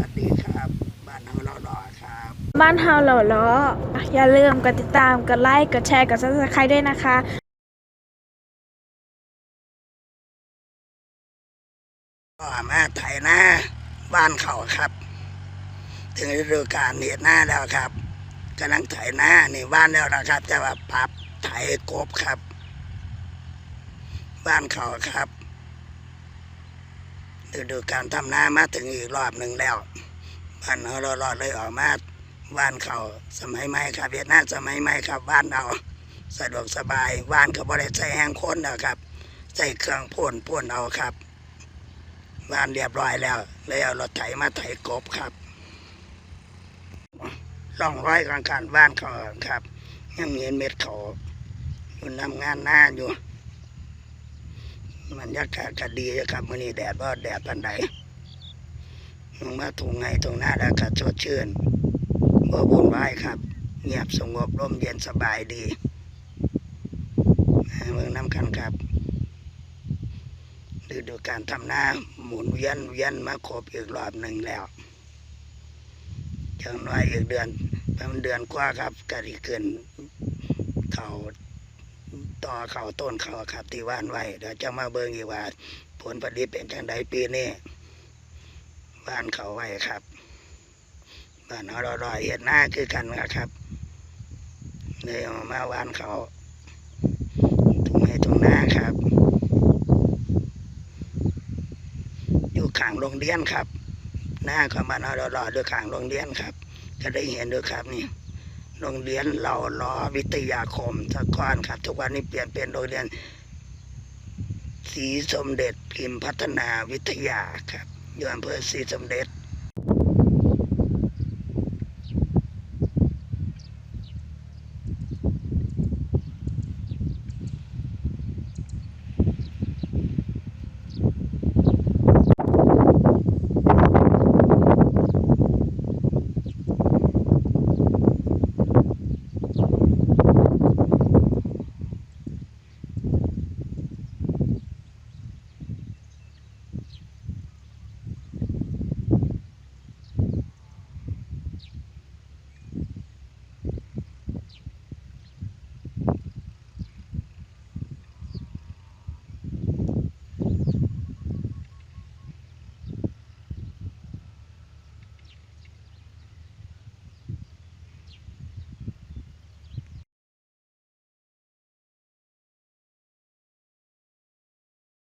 วัสดีครับ บ้านเฮาเรารอครับ บ้านเฮาเหล่าล้ออย่าลืมกดติดตาม กดไลค์ กดแชร์ กด subscribe ด้วยนะคะก็มาไถหน้าบ้านเขาครับ ถึงฤดูกาลเนียหน้าแล้วครับกำลังไถหน้านี่บ้านแล้วนะครับ จะว่าปรับไถกบครับ บ้านเขาครับ ฤดูการทำนามาถึงอีกรอบหนึ่งแล้วบ้านเรารอดเลยออกมาบ้านเขาสมัยใหม่ครับเวียดนามสมัยใหม่ครับบ้านเราสะดวกสบายบ้านเขาบริใช้แห้งคนนะครับใช้เครื่องพ่นพ่นเอาครับบ้านเรียบร้อยแล้วเลยเอารถไถมาไถกบครับล่องร้อยกลางการบ้านเขาครับยังเห็นเม็ดเขาอยู่นำงานหน้าอยู่ มันยากาศก็ดีอยู่ครับมือนี้แดดว่าแดดปันใดลงมาถุงไงตรงหน้าแล้วก็สดชื่นบ่บุญวายครับ เงียบสงบร่มเย็นสบายดีเมืองน้ำกันครับฤดูการทำนาหมุนเวียนเวียนมาครบอีกรอบหนึ่งแล้วจังน้อยอีกเดือนประมาณเดือนกว่าครับก็ได้ขึ้นเขา ต่อเขาต้นเขาครับที่ว่านไว้เดี๋ยวจะมาเบิ่งอีกว่า ผลผลิตเป็นจังไดปีนี้บ้านเขาไว้ครับบ้านเราลอยเห็ดหน้าคือกันนะครับเลยมาว่านเขาทุ่งให้ทุ่งนาครับ อยู่ข้างโรงเรียนครับ หน้าของบ้านเรารอด้วยข้างโรงเรียนครับ จะได้เห็นด้วยครับนี่ โรงเรียนเราล้อวิทยาคมสะก้อนครับ ทุกวันนี้เปลี่ยนเป็นโรงเรียนศรีสมเด็จพิมพ์พัฒนาวิทยาครับอยู่อำเภอศรีสมเด็จ